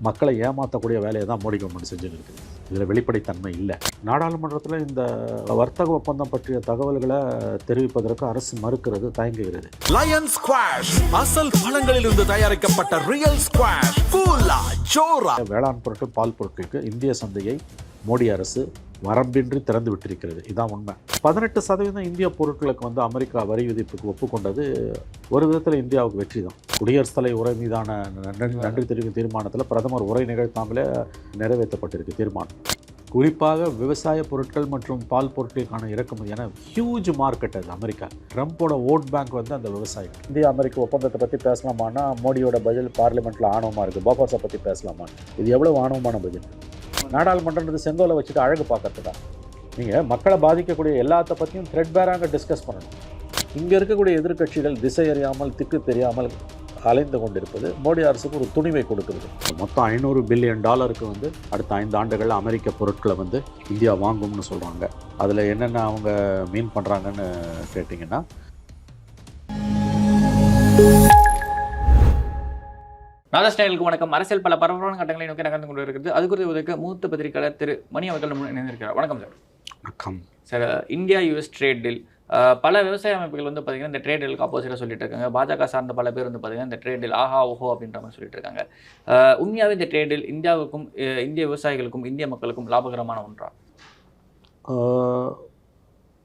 மக்களை ஏமாற்றக்கூடிய வேலையை தான் மோடி கவர்மெண்ட் செஞ்சுட்டு இருக்குது இதில் வெளிப்படைத்தன்மை இல்லை. நாடாளுமன்றத்தில் இந்த வர்த்தக ஒப்பந்தம் பற்றிய தகவல்களை தெரிவிப்பதற்கு அரசு மறுக்கிறது தயங்குகிறது. லயன் ஸ்குவாஷ் அசல் பழங்களிலிருந்து தயாரிக்கப்பட்ட ரியல் ஸ்குவாஷ் வேளாண் பொருட்கள் பால் பொருட்களுக்கு இந்திய சந்தையை மோடி அரசு வரம்பின்றி திறந்து விட்டிருக்கிறது. இதான் உண்மை. பதினெட்டு சதவீதம் இந்திய பொருட்களுக்கு வந்து அமெரிக்கா வரி விதிப்புக்கு ஒப்புக்கொண்டது ஒரு விதத்தில் இந்தியாவுக்கு வெற்றி தான். குடியரசுத் தலை உரை மீதான நன்றி தெரிவிக்கும் தீர்மானத்தில் பிரதமர் உரை நிகழ்த்தாமலே நிறைவேற்றப்பட்டிருக்கு தீர்மானம். குறிப்பாக விவசாய பொருட்கள் மற்றும் பால் பொருட்களுக்கான இறக்குமதி என ஹியூஜ் மார்க்கெட் அது அமெரிக்கா. ட்ரம்ப்போட ஓட் பேங்க் வந்து அந்த விவசாயம். இந்தியா அமெரிக்க ஒப்பந்தத்தை பற்றி பேசலாமான்னா மோடியோட பதில் பார்லிமெண்ட்டில் ஆணவமாக இருக்குது பாபாசா பற்றி பேசலாமா இது எவ்வளவு ஆணவமான பதில்? நாடாளுமன்றன்றது செங்கோலை வச்சுட்டு அழகு பார்க்கறதுக்கா? நீங்கள் மக்களை பாதிக்கக்கூடிய எல்லாத்த பற்றியும் த்ரெட் பேராக டிஸ்கஸ் பண்ணணும். இங்கே இருக்கக்கூடிய எதிர்க்கட்சிகள் திசை அறியாமல் திக்கு தெரியாமல் அலைந்து கொண்டிருப்பது மோடி அரசுக்கு ஒரு துணிவை கொடுக்கிறது. மொத்தம் ஐநூறு பில்லியன் டாலருக்கு வந்து அடுத்த ஐந்து ஆண்டுகளில் அமெரிக்க பொருட்களை வந்து இந்தியா வாங்கும்னு சொல்கிறாங்க அதில் என்னென்ன அவங்க மீன் பண்ணுறாங்கன்னு கேட்டிங்கன்னா நாதஸ்டைலுக்கு வணக்கம். அரசியல் பல பரபரப்பான கட்டங்களை நோக்கி நகர்ந்து கொண்டு இருக்கிறது அது குறித்து உதவிக்க மூத்த பத்திரிகையாளர் திரு மணி அவர்கள் இணைந்திருக்கிறார். வணக்கம் சார். வணக்கம். Sir India US trade deal பல விவசாய அமைப்புகள் வந்து பார்த்தீங்கன்னா இந்த ட்ரேட் டீலுக்கு ஆப்போசிட்டாக சொல்லிட்டு இருக்காங்க. பாஜக சார்ந்த பல பேர் வந்து பார்த்தீங்கன்னா இந்த ட்ரேட் டீல் ஆஹா ஓஹோ அப்படின்ற மாதிரி சொல்லிட்டு இருக்காங்க. அஹ், உண்மையாவே இந்த ட்ரேட் டீல் இந்தியாவுக்கும் இந்திய விவசாயிகளுக்கும் இந்திய மக்களுக்கும் லாபகரமான ஒன்றா?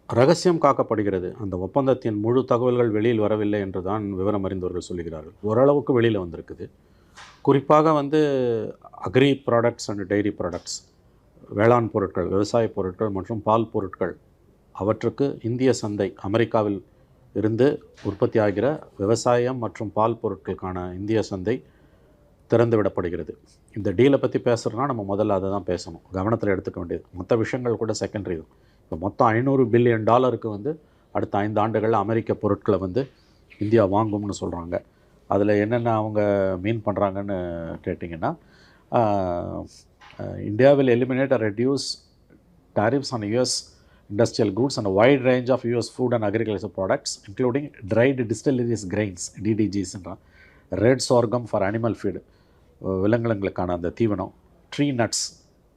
ரகசியம் காக்கப்படுகிறது. அந்த ஒப்பந்தத்தின் முழு தகவல்கள் வெளியில் வரவில்லை என்று தான் விவரம் அறிந்தவர்கள் சொல்லுகிறார்கள். ஓரளவுக்கு வெளியில் வந்திருக்குது. குறிப்பாக வந்து agri products and dairy products வேளாண் பொருட்கள் விவசாய பொருட்கள் மற்றும் பால் பொருட்கள் அவற்றுக்கு இந்திய சந்தை அமெரிக்காவில் இருந்து உற்பத்தி ஆகிற விவசாயம் மற்றும் பால் பொருட்களுக்கான இந்திய சந்தை திறந்து விடப்படுகிறது. இந்த டீலை பற்றி பேசுகிறோன்னா நம்ம முதல்ல அதை தான் பேசணும். கவனத்தில் எடுத்துக்க வேண்டியது. மற்ற விஷயங்கள் கூட செகண்டரி தான். இப்போ மொத்தம் ஐநூறு பில்லியன் டாலருக்கு வந்து அடுத்த ஐந்து ஆண்டுகளில் அமெரிக்க பொருட்களை வந்து இந்தியா வாங்கும்னு சொல்கிறாங்க அதில் என்னென்ன அவங்க மீன் பண்ணுறாங்கன்னு கேட்டிங்கன்னா India will eliminate reduce tariffs on US industrial goods and a wide range of US food and agricultural products, including dried distilleries grains, DDGs, red sorghum for animal feed, ah விலங்கினங்களுக்கான அந்த தீவனம் tree nuts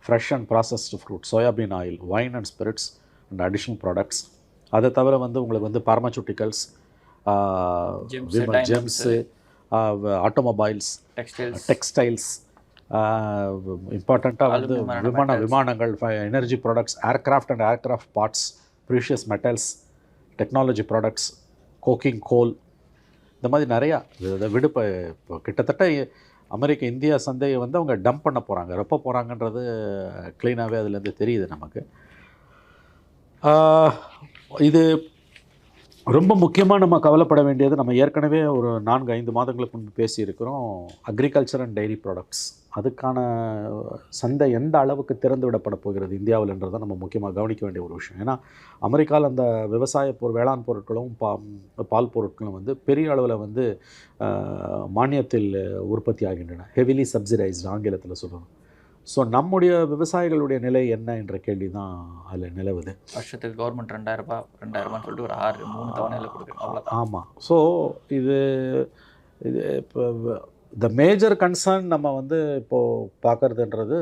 fresh and processed fruit soybean oil wine and spirits and additional products அதை தவிர வந்து உங்களுக்கு வந்து pharmaceuticals. Gems automobiles textiles textiles இம்பார்ட்டண்ட்டாக வந்து விமான. விமானங்கள் energy products aircraft and aircraft parts precious metals technology products coking coal இந்த மாதிரி நிறையா இதை விடுப்ப இப்போ கிட்டத்தட்ட அமெரிக்க இந்தியா சந்தையை வந்து அவங்க டம்ப் பண்ண போகிறாங்க எப்போ போகிறாங்கன்றது க்ளீனாகவே அதுலேருந்து தெரியுது நமக்கு. இது ரொம்ப முக்கியமாக நம்ம கவலைப்பட வேண்டியது நம்ம ஏற்கனவே ஒரு நான்கு ஐந்து மாதங்களுக்கு முன்பு பேசியிருக்கிறோம் அக்ரிகல்ச்சர் அண்ட் டைரி ப்ராடக்ட்ஸ் அதுக்கான சந்தை எந்த அளவுக்கு திறந்து விடப்பட போகிறது இந்தியாவில்ன்றதை நம்ம முக்கியமாக கவனிக்க வேண்டிய ஒரு விஷயம். ஏன்னா அமெரிக்காவில் அந்த விவசாய பொருள் வேளாண் பொருட்களும் பா பால் பொருட்களும் வந்து பெரிய அளவில் வந்து மானியத்தில் உற்பத்தி ஆகின்றன. ஹெவிலி சப்சிடைஸ்டு ஆங்கிலத்தில் சொல்லணும் ஸோ நம்முடைய விவசாயிகளுடைய நிலை என்ன என்ற கேள்வி தான் அதில் நிலவுது. வருஷத்துக்கு கவர்மெண்ட் ரெண்டாயிரம் ரூபாய் ரெண்டாயிரம் சொல்லிட்டு ஒரு ஆறு மூணு தவணையில் கொடுக்குறோம் ஆமாம் ஸோ இது இது இப்போ த மேஜர் கன்சர்ன் நம்ம வந்து இப்போது பார்க்குறதுன்றது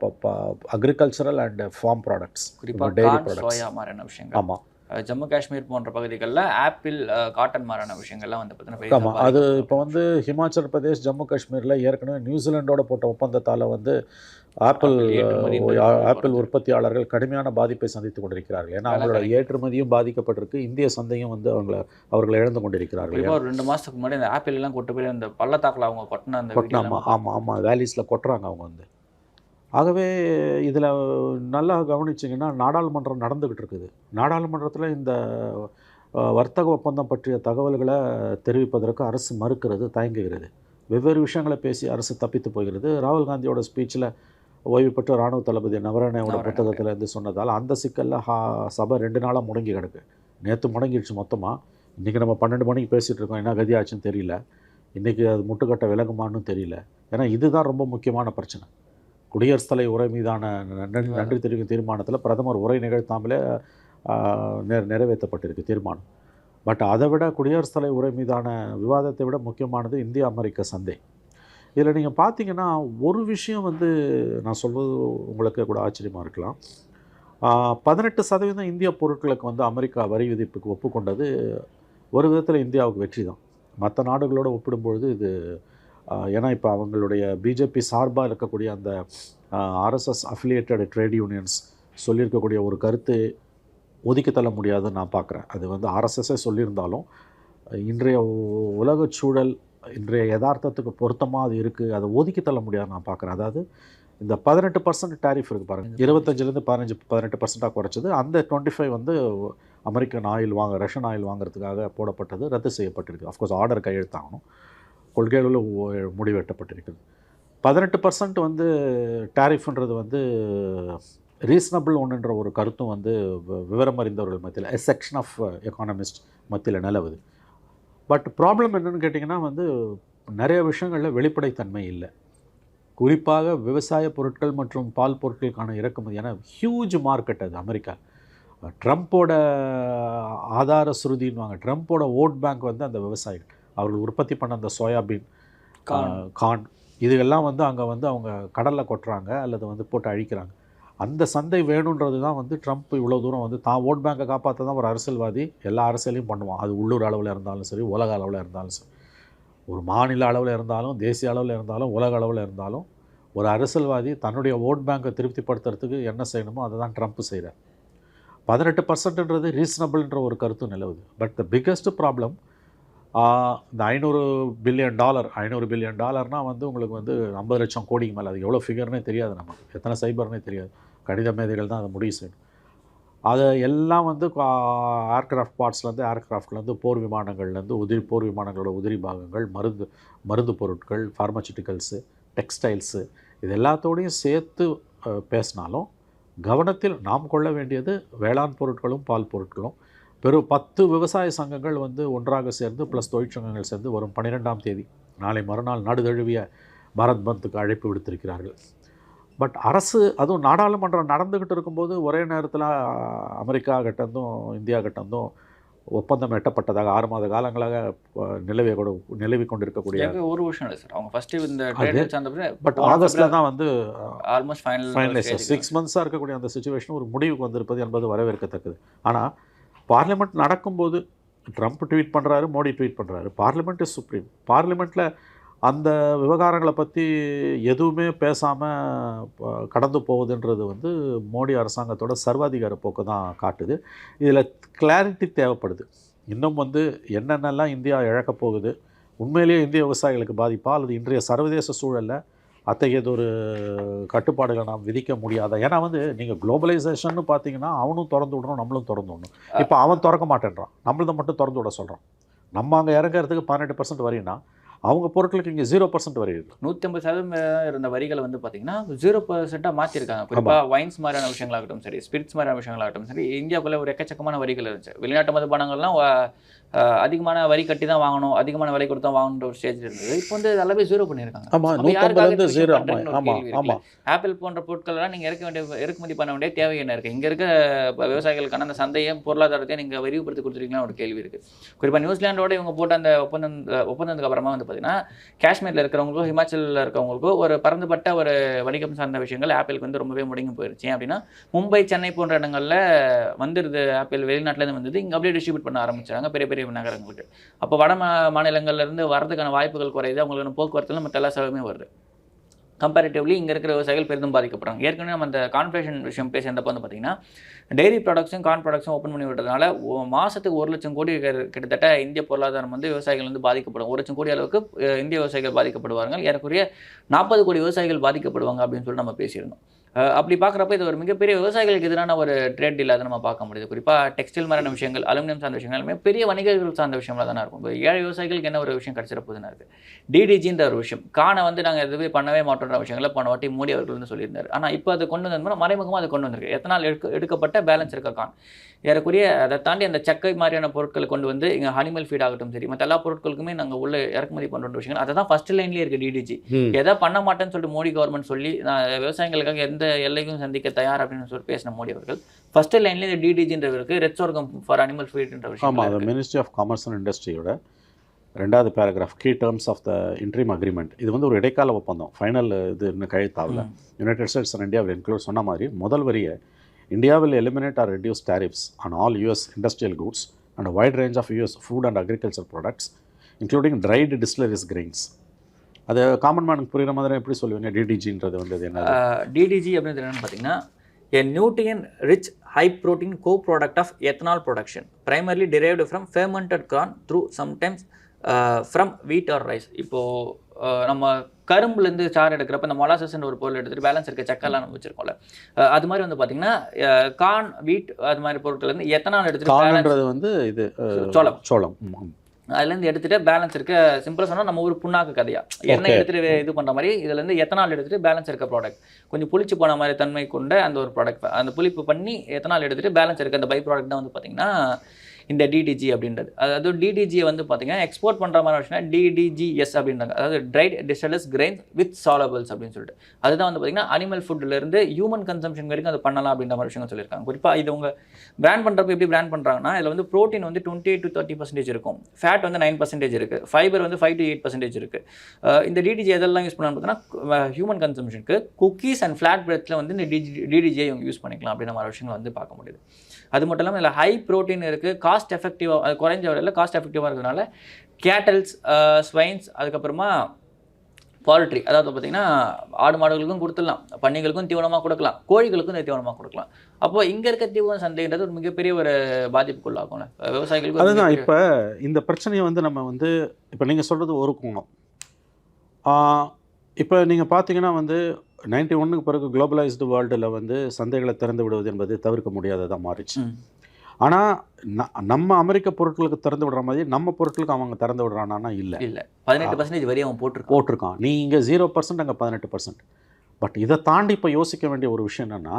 இப்போ அக்ரிகல்ச்சரல் அண்ட் ஃபார்ம் ப்ராடக்ட்ஸ் குறிப்பாக கார்ன் ப்ராடக்ட்ஸ் சோயா மாதிரியான விஷயங்கள். ஆமாம் ஜம்மு காஷ்மீர் போன்ற பகுதிகளில் ஆப்பிள் காட்டன் மாதிரியான விஷயங்கள்லாம் வந்து பார்த்தீங்கன்னா ஆமாம் அது இப்போ வந்து ஹிமாச்சல் பிரதேஷ் ஜம்மு காஷ்மீரில் ஏற்கனவே நியூசிலாண்டோட போட்ட ஒப்பந்தத்தால் வந்து ஆப்பிள் ஆப்பிள் உற்பத்தியாளர்கள் கடுமையான பாதிப்பை சந்தித்து கொண்டிருக்கிறார்கள். ஏன்னா அவங்களோட ஏற்றுமதியும் பாதிக்கப்பட்டிருக்கு. இந்திய சந்தையும் வந்து அவங்கள அவர்களை இழந்து கொண்டிருக்கிறார்கள். ஒரு ரெண்டு மாசத்துக்கு முன்னாடி அந்த ஆப்பிள் எல்லாம் கொண்டு போய் அந்த பள்ளத்தாக்குல அவங்க கொட்டின அந்த கொட்டினா video ஆமாம் ஆமாம் வேலிஸில் கொட்டுறாங்க அவங்க வந்து. ஆகவே இதில் நல்லா கவனிச்சிங்கன்னா நாடாளுமன்றம் நடந்துக்கிட்டு இருக்குது. நாடாளுமன்றத்தில் இந்த வர்த்தக ஒப்பந்தம் பற்றிய தகவல்களை தெரிவிப்பதற்கு அரசு மறுக்கிறது தயங்குகிறது. வெவ்வேறு விஷயங்களை பேசி அரசு தப்பித்து போகிறது. ராகுல் காந்தியோட ஸ்பீச்சில் ஓய்வு பெற்ற இராணுவ தளபதி நவரணையோட. புத்தகத்தில் இருந்து சொன்னதால் அந்த சிக்கலில் ஹா சபை ரெண்டு நாளாக முடங்கி கிடக்கு. நேற்று முடங்கிடுச்சு மொத்தமாக இன்றைக்கி நம்ம பன்னெண்டு மணிக்கு பேசிகிட்டு இருக்கோம். என்ன கதி ஆச்சுன்னு தெரியல. இன்றைக்கி அது முட்டுக்கட்டை விலகுமான்னு தெரியல. ஏன்னா இதுதான் ரொம்ப முக்கியமான பிரச்சனை. குடியரசுத் தலை உரை மீதான நன்றி நன்றி தெரிவிக்கும் தீர்மானத்தில் பிரதமர் உரை நிகழ்த்தாமலே நிறைவேற்றப்பட்டிருக்கு தீர்மானம். பட் அதை விட குடியரசுத் தலை உரை மீதான விவாதத்தை விட முக்கியமானது இந்திய அமெரிக்க சந்தை. இதில் நீங்கள் பார்த்தீங்கன்னா ஒரு விஷயம் வந்து நான் சொல்வது உங்களுக்கு கூட ஆச்சரியமாக இருக்கலாம். பதினெட்டு சதவீதம் இந்திய பொருட்களுக்கு வந்து அமெரிக்கா வரி விதிப்புக்கு ஒப்புக்கொண்டது ஒரு விதத்தில் இந்தியாவுக்கு வெற்றி தான். மற்ற நாடுகளோடு ஒப்பிடும்பொழுது இது ஏன்னா இப்போ அவங்களுடைய பிஜேபி சார்பாக இருக்கக்கூடிய அந்த ஆர்எஸ்எஸ் அஃபிலியேட்டட் ட்ரேட் யூனியன்ஸ் சொல்லியிருக்கக்கூடிய ஒரு கருத்து ஒதுக்கி தள்ள முடியாதுன்னு நான் பார்க்குறேன். அது வந்து ஆர்எஸ்எஸ்ஸே சொல்லியிருந்தாலும் இன்றைய உ- உலகச் சூழல் இன்றைய யதார்த்தத்துக்கு பொருத்தமாக அது இருக்குது அதை ஒதுக்கி தள்ள முடியாது நான் பார்க்குறேன். அதாவது இந்த பதினெட்டு பர்சன்ட் டேரிஃப் இருக்குது பாருங்கள் இருபத்தஞ்சிலேருந்து பதினஞ்சு பதினெட்டு பர்சன்ட்டாக குறைச்சது. அந்த டுவெண்ட்டி ஃபைவ் வந்து அமெரிக்கன் ஆயில் வாங்க ரஷ்யன் ஆயில் வாங்குறதுக்காக போடப்பட்டது ரத்து செய்யப்பட்டிருக்கு. அஃப்கோர்ஸ் ஆர்டர் கையெழுத்தாகணும். கொள்கைகளில் முடிவெட்டப்பட்டிருக்குது. பதினெட்டு பர்சன்ட் வந்து டேரிஃப்ன்றது வந்து ரீசனபிள் ஒன்றுன்ற ஒரு கருத்தும் வந்து விவரம் அறிந்தவர்கள் மத்தியில் எ செக்ஷன் ஆஃப் எக்கானமிஸ்ட் மத்தியில் நிலவுது. பட் ப்ராப்ளம் என்னன்னு கேட்டிங்கன்னா வந்து நிறைய விஷயங்களில் வெளிப்படைத்தன்மை இல்லை. குறிப்பாக விவசாய பொருட்கள் மற்றும் பால் பொருட்களுக்கான இறக்குமதி ஏன்னா ஹியூஜ் மார்க்கெட் அது அமெரிக்கா. ட்ரம்ப்போட ஆதார சுருதின்வாங்க ட்ரம்ப்போட ஓட் பேங்க் வந்து அந்த விவசாயிகள். அவர்கள் உற்பத்தி பண்ண அந்த சோயாபீன். கார்ன் இதுகெல்லாம் வந்து அங்கே வந்து அவங்க கடலில் கொட்டுறாங்க அல்லது வந்து போட்டு அழிக்கிறாங்க. அந்த சந்தை வேணுன்றது தான் வந்து ட்ரம்ப் இவ்வளோ தூரம் வந்து தான் ஓட் பேங்கை காப்பாற்ற தான் ஒரு அரசியல்வாதி எல்லா அரசியலையும் பண்ணுவான். அது உள்ளூர் அளவில் இருந்தாலும் சரி உலக அளவில் இருந்தாலும் சரி. ஒரு மாநில அளவில் இருந்தாலும் தேசிய அளவில் இருந்தாலும் உலக அளவில் இருந்தாலும் ஒரு அரசியல்வாதி தன்னுடைய ஓட் பேங்கை திருப்திப்படுத்துறதுக்கு என்ன செய்யணுமோ அதை தான் ட்ரம்ப் செய்கிறார் பதினெட்டு பர்சன்ட்ன்றது ரீசனபிள்ன்ற ஒரு கருத்து நிலவுது. பட் த பிக்கஸ்ட் ப்ராப்ளம் இந்த ஐநூறு பில்லியன் டாலர் ஐநூறு பில்லியன் டாலர்னால் வந்து உங்களுக்கு வந்து ஐம்பது லட்சம் கோடிக்கு மேலே. அது எவ்வளோ ஃபிகர்னே தெரியாது நமக்கு. எத்தனை சைபர்னே தெரியாது. கணித மேதைகள் தான் அதை முடிவு செய்யணும். அதை எல்லாம் வந்து ஏர்க்ராஃப்ட் பார்ட்ஸ்லேருந்து ஏர்க்ராஃப்ட்லேருந்து போர் விமானங்கள்லேருந்து உதிரி போர் விமானங்களோட உதிரி பாகங்கள் மருந்து மருந்து பொருட்கள் ஃபார்மசூட்டிக்கல்ஸு டெக்ஸ்டைல்ஸு இது எல்லாத்தோடையும் சேர்த்து பேசினாலும் கவனத்தில் நாம் கொள்ள வேண்டியது வேளாண் பொருட்களும் பால் பொருட்களும். பெரும் பத்து விவசாய சங்கங்கள் வந்து ஒன்றாக சேர்ந்து ப்ளஸ் தொழிற்சங்கங்கள் சேர்ந்து வரும் பன்னிரெண்டாம் தேதி. நாளை மறுநாள் நாடு தழுவிய பாரத் பந்துக்கு அழைப்பு விடுத்திருக்கிறார்கள். பட் அரசு அதுவும் நாடாளுமன்றம் நடந்துக்கிட்டு இருக்கும்போது ஒரே நேரத்தில் அமெரிக்கா கிட்டேருந்தும் இந்தியா கிட்டேருந்தும் ஒப்பந்தம் எட்டப்பட்டதாக ஆறு மாத காலங்களாக நிலவிய கூட நிலவி கொண்டிருக்கக்கூடிய ஒரு வருஷம் இல்லை சார். அவங்க ஃபர்ஸ்ட் இந்த பட் ஆகஸ்ட்டில் தான் வந்து ஆல்மோஸ்ட் ஃபைனல் ஃபைனலைஸ் சிக்ஸ் மந்த்ஸாக இருக்கக்கூடிய அந்த சுச்சுவேஷன் ஒரு முடிவுக்கு வந்திருப்பது என்பது வரவேற்கத்தக்கது. ஆனால் பார்லிமெண்ட் நடக்கும்போது ட்ரம்ப் ட்வீட் பண்ணுறாரு மோடி ட்வீட் பண்ணுறாரு பார்லிமெண்ட் இஸ் சுப்ரீம் பார்லிமெண்ட்டில் அந்த விவகாரங்களை பற்றி எதுவுமே பேசாமல் கடந்து போகுதுன்றது வந்து மோடி அரசாங்கத்தோட சர்வாதிகார போக்கு தான் காட்டுது. இதில் கிளாரிட்டி தேவைப்படுது. இன்னும் வந்து என்னென்னலாம் இந்தியா இழக்கப் போகுது உண்மையிலேயே இந்திய விவசாயிகளுக்கு பாதிப்பா? அல்லது இன்றைய சர்வதேச சூழலில் அத்தகையதொரு கட்டுப்பாடுகளை நாம் விதிக்க முடியாதா? ஏன்னா வந்து நீங்கள் குளோபலைசேஷன் பார்த்தீங்கன்னா அவனும் திறந்து விடணும் நம்மளும் திறந்து விடணும். இப்போ அவன் திறக்க மாட்டேன்றான். நம்மளதை மட்டும் திறந்து விட சொல்கிறான் நம்ம அங்கே இறங்குறதுக்கு பதினெட்டு பர்சன்ட் வரினா அவங்க பொருட்களுக்கு இங்கே ஜீரோ பர்சன்ட் வரி இருக்கு. நூற்றி ஐம்பது சதவீதம் இருந்த வரிகளை வந்து பார்த்தீங்கன்னா ஜீரோ பர்சென்ட்டாக மாற்றிருக்காங்க குறிப்பாக வைன்ஸ் மாதிரியான விஷயங்களாகட்டும் சரி ஸ்பிரிட்ஸ் மாதிரியான விஷயங்களாகட்டும் சரி இந்தியாவுக்குள்ள ஒரு எக்கச்சக்கமான வரிகள் இருந்துச்சு. வெளிநாட்டு மதுபானங்கள்லாம் அதிகமான வரி கட்டி தான் வாங்கணும் அதிகமான விலை கொடுத்து வாங்கணுன்ற ஒரு ஸ்டேஜ் இருந்தது. இப்போ வந்து எல்லாமே ஜீரோ பண்ணியிருக்காங்க ஆப்பிள் போன்ற பொருட்கள் எல்லாம் நீங்கள் இறக்க வேண்டிய இறக்குமதி பண்ண வேண்டிய தேவை என்ன இருக்குது இங்கே இருக்க விவசாயிகளுக்கான அந்த சந்தையும் பொருளாதாரத்தையும் நீங்கள் விரிவுபடுத்தி கொடுத்துருக்கீங்களா ஒரு கேள்வி இருக்குது குறிப்பாக நியூசிலாண்டோட இவங்க போட்ட அந்த ஒப்பந்தம் ஒப்பந்தத்துக்கு அப்புறமா வந்து பார்த்தீங்கன்னா காஷ்மீரில் இருக்கிறவங்களுக்கும் ஹிமாச்சலில் இருக்கிறவங்களுக்கும் ஒரு பரந்துபட்ட ஒரு வணிகம் சார்ந்த விஷயங்கள் ஆப்பிளுக்கு வந்து ரொம்பவே முடங்கி போயிருச்சு. அப்படின்னா மும்பை சென்னை போன்ற இடங்களில் வந்துடுது ஆப்பிள் வெளிநாட்டிலேருந்து வந்தது. இங்கே அப்படியே டிஸ்ட்ரிபியூட் பண்ண ஆரம்பிச்சாங்க பெரிய பெரிய நகரங்களுக்கு அப்போ வட மாநிலங்கள்லேருந்து வரதுக்கான வாய்ப்புகள் குறையுது. அவங்களுக்கு போக்குவரத்துல நம்ம தலா செலவுமே வருது. கம்பேரிட்டிவ்லி இங்கே இருக்கிற விவசாயிகள் பெரிதும் பாதிக்கப்படுறாங்க. ஏற்கனவே நம்ம அந்த கான்ஃபரேஷன் விஷயம் பேசியிருந்தப்போ வந்து பார்த்தீங்கன்னா டெய்ரி ப்ராடக்ட்ஸும் கார்ன் ப்ராடக்ட்ஸும் ஓப்பன் பண்ணி விட்டதுனால மாதத்துக்கு ஒரு லட்சம் கோடி கிட்டத்தட்ட இந்திய பொருளாதாரம் வந்து விவசாயிகள் வந்து பாதிக்கப்படும். ஒரு லட்சம் கோடி அளவுக்கு இந்திய விவசாயிகள் பாதிக்கப்படுவார்கள். ஏறக்குறைய நாற்பது கோடி விவசாயிகள் பாதிக்கப்படுவாங்க அப்படின்னு சொல்லி நம்ம பேசியிருந்தோம். அப்படி பார்க்குறப்ப இது ஒரு மிகப்பெரிய விவசாயிகளுக்கு எதிரான ஒரு ட்ரேட் டீல் அதை நம்ம பார்க்க முடியுது. குறிப்பாக டெக்ஸ்டைல் மாதிரியான விஷயங்கள் அலுமினியம் சார்ந்த விஷயங்கள் எல்லாமே பெரிய வணிகர்கள் சார்ந்த விஷயங்களா தானே இருக்கும். இப்போ ஏழை விவசாயிகளுக்கு என்ன ஒரு விஷயம் கிடைச்சிட போதுன்னு இருக்குது டிடிஜின்ற ஒரு விஷயம். கானை வந்து நாங்கள் எதுவுமே பண்ணவே மாட்டோன்ற விஷயங்களை போன வாட்டி மோடி அவர்கள் வந்து சொல்லியிருந்தார். ஆனால் இப்போ அது கொண்டு வந்தோம்னா மறைமுகமாக அது கொண்டு வந்திருக்கு. எத்தனால் எடுக்க எடுக்கப்பட்ட பேலன்ஸ் இருக்க கான் ஏறக்குறைய அதை தாண்டி அந்த சக்கை மாதிரியான பொருட்களை கொண்டு வந்து இங்கே அனிமல் ஃபீட் ஆகட்டும் சரி மற்ற எல்லா பொருட்களுக்குமே நாங்கள் உள்ள இறக்குமதி பண்ணுற விஷயங்கள் அதை தான் ஃபஸ்ட் லைன்லேயே இருக்குது டிடிஜி எதை பண்ண மாட்டேன்னு சொல்லிட்டு மோடி கவர்மெண்ட் சொல்லி நான் விவசாயிகளுக்காக எந்த எல்லைக்கும் சந்திக்க தயார் அப்படின்னு சொல்லி பேசின மோடி அவர்கள். ஃபர்ஸ்ட் லைன்லேயே இந்த டிடிஜின்ற இருக்கு ரெட் சோர்கம் ஃபார் அனிமல் ஃபீட்ன்ற விஷயம் ஆமாம் மினிஸ்ட்ரி ஆஃப் காமர்ஸ் அண்ட் இண்டஸ்ட்ரியோட ரெண்டாவது paragraph key terms of the interim agreement இது வந்து ஒரு இடைக்கால ஒப்பந்தம். ஃபைனல் இது இன்னும் கையெழுத்தாகல United States and India include சொன்ன மாதிரி முதல் வரியை India will eliminate or reduce tariffs on all US industrial goods and a wide range of US food and agriculture products, including dried distilleries grains. அது common மேனுக்கு புரியுற மாதிரி எப்படி சொல்லுவீங்க? டிடிஜின்றது வந்து என்ன டிடிஜி அப்படின்றது என்னன்னு பார்த்தீங்கன்னா a nutrient rich high protein co-product of ethanol production primarily derived from fermented corn through sometimes uh, from wheat or rice. இப்போ uh, நம்ம கரும்புலேருந்து சாறு எடுக்கிறப்ப இந்த மொலாசஸ்ன்ற ஒரு பொருள் எடுத்துட்டு பேலன்ஸ் இருக்க சக்கெல்லாம் நம்ம வச்சிருக்கோம்ல. அது மாதிரி வந்து பார்த்தீங்கன்னா கார்ன் வீட் அது மாதிரி பொருட்கள் இருந்து எத்தனால் கால்ன்றது வந்து இது சோளம். சோளம். அதுலேருந்து எடுத்துட்டு பேலன்ஸ் இருக்க சிம்பிளாக சொன்னால் நம்ம ஒரு புண்ணாக்கு கதையா? எண்ணெய். எடுத்துட்டு இது பண்ணுற மாதிரி இதுலேருந்து எத்தனால் எடுத்துட்டு பேலன்ஸ் இருக்க ப்ராடக்ட் கொஞ்சம் புளிச்சு போன மாதிரி தன்மை கொண்ட அந்த ஒரு ப்ராடக்ட் அந்த புளிப்பு பண்ணி எத்தனால் எடுத்துட்டு பேலன்ஸ் இருக்க அந்த பை ப்ராடக்ட் தான் வந்து பார்த்தீங்கன்னா இந்த டிடிஜி அப்படின்றது. அதாவது டிடிஜியை வந்து பார்த்தீங்கன்னா எக்ஸ்போர்ட் பண்ணுற மாதிரி விஷயம் டிடிஜிஎஸ் அப்படின்றாங்க. அதாவது dried distillers grains with solubles அப்படின்னு சொல்லிட்டு. அதுதான் வந்து பார்த்தீங்கன்னா அனிமல் ஃபுட்லேருந்து ஹியூமன் கன்சம்ஷன் வரைக்கும் அது பண்ணலாம் அப்படின்ற மாதிரி விஷயம் சொல்லியிருக்காங்க. குறிப்பாக இது உங்க பிராண்ட் பண்ணுறப்ப எப்படி பிராண்ட் பண்ணுறாங்கன்னா இதில் வந்து ப்ரோட்டீன் வந்து டுவெண்ட்டி டு தேர்ட்டி பர்சன்டேஜ் இருக்கும். ஃபேட் வந்து நைன் பர்சன்டேஜ் இருக்குது ஃபைபர் வந்து ஃபைவ் டு எயிட் பர்சன்டேஜ் இருக்குது இந்த டிடிஜி எதெல்லாம் யூஸ் பண்ணலாம்னு பார்த்தீங்கன்னா ஹியூமன் கன்சம்ஷனுக்கு குக்கீஸ் அண்ட் ஃப்ளாட் பிரெத்தில் வந்து இந்த டிஜி டிடிஜியை இவங்க யூஸ் பண்ணிக்கலாம் அப்படின்ற மாதிரி விஷயங்கள் வந்து பார்க்க முடியுது. அது மட்டும் இல்லாமல் இதில் ஹை ப்ரோட்டீன் இருக்குது காஸ்ட் எஃபெக்டிவாக அது குறைஞ்ச விலையில் காஸ்ட் எஃபெக்டிவாக இருக்கிறதுனால கேட்டல்ஸ் ஸ்வைன்ஸ் அதுக்கப்புறமா பால்ட்ரி அதாவது பார்த்தீங்கன்னா ஆடு மாடுகளுக்கும் கொடுத்துடலாம் பன்னிகளுக்கும் தீவனமாக கொடுக்கலாம் கோழிகளுக்கும் இந்த தீவனமாக கொடுக்கலாம். அப்போ இங்கே இருக்க தீவன சந்தைன்றது ஒரு மிகப்பெரிய ஒரு பாதிப்புக்குள்ளாகும்ல. விவசாயிகளுக்கு அதுதான் இப்போ இந்த பிரச்சனையை வந்து நம்ம வந்து இப்போ நீங்கள் சொல்கிறது ஒரு கோணம். இப்போ நீங்கள் பார்த்தீங்கன்னா வந்து நைன்டி ஒன்றுக்கு பிறகு குளோபலைஸ்டு வேர்ல்டில் வந்து சந்தைகளை திறந்து விடுவது என்பது தவிர்க்க முடியாததாக மாறிச்சு. ஆனால் நம்ம அமெரிக்க பொருட்களுக்கு திறந்து விடுற மாதிரி நம்ம பொருட்களுக்கு அவங்க திறந்து விடுறானா இல்லை. இல்ல. பதினெட்டு பர்சன்டேஜ் வரி அவன் போட்டிருக்கான் போட்டிருக்கான். நீ இங்கே ஜீரோ பர்சன்ட் அங்கே பதினெட்டு பர்சன்ட் பட் இதை தாண்டி இப்போ யோசிக்க வேண்டிய ஒரு விஷயம் என்னென்னா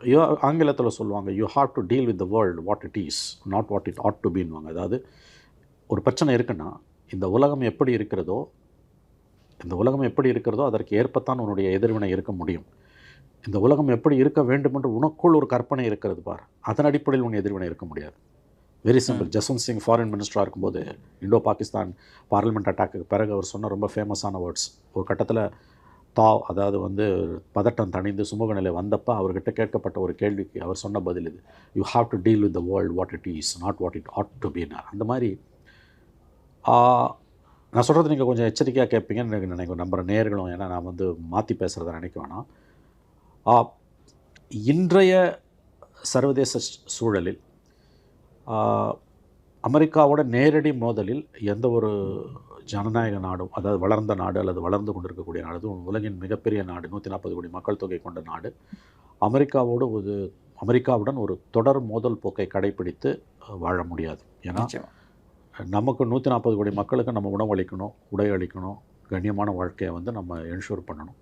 யோ ஆங்கிலத்தில் சொல்லுவாங்க you have to deal with the world what it is not what it ought to பீன்வாங்க அதாவது ஒரு பிரச்சனை இருக்குன்னா இந்த உலகம் எப்படி இருக்கிறதோ இந்த உலகம் எப்படி இருக்கிறதோ அதற்கு ஏற்பத்தான் உன்னுடைய எதிர்வினை இருக்க முடியும். இந்த உலகம் எப்படி இருக்க வேண்டும் என்று உனக்குள் ஒரு கற்பனை இருக்கிறது பார். அதன் அடிப்படையில் உன் எதிர்வினை இருக்க முடியாது. Very simple Jaswant Singh foreign மினிஸ்டராக இருக்கும்போது இந்தோ பாகிஸ்தான் பார்லிமெண்ட் அட்டாக்கு பிறகு அவர் சொன்ன ரொம்ப ஃபேமஸான வேர்ட்ஸ் ஒரு கட்டத்தில் தா அதாவது வந்து பதட்டம் தணிந்து சுமூக நிலை வந்தப்போ அவர்கிட்ட கேட்கப்பட்ட ஒரு கேள்விக்கு அவர் சொன்ன பதில் இது. You have to deal with the world what it is not what it ought to பீனார் அந்த மாதிரி நான் சொல்கிறது நீங்கள் கொஞ்சம் எச்சரிக்கையாக கேட்பீங்கன்னு எனக்கு நினைக்கிறேன் நம்புற நேர்களும் ஏன்னா நான் வந்து மாற்றி பேசுகிறத நினைக்க வேணாம் இன்றைய சர்வதேச சூழலில் அமெரிக்காவோட நேரடி மோதலில் எந்த ஒரு ஜனநாயக நாடும் அதாவது வளர்ந்த நாடு அல்லது வளர்ந்து கொண்டிருக்கக்கூடிய நாடு உலகின் மிகப்பெரிய நாடு நூற்றி நாற்பது கோடி மக்கள் தொகை கொண்ட நாடு அமெரிக்காவோடு ஒரு அமெரிக்காவுடன் ஒரு தொடர் மோதல் போக்கை கடைபிடித்து வாழ முடியாது. ஏன்னா நமக்கு நூற்றி நாற்பது கோடி மக்களுக்கு நம்ம உணவளிக்கணும் உடை அளிக்கணும் கண்ணியமான வாழ்க்கையை வந்து நம்ம என்ஷூர் பண்ணணும்.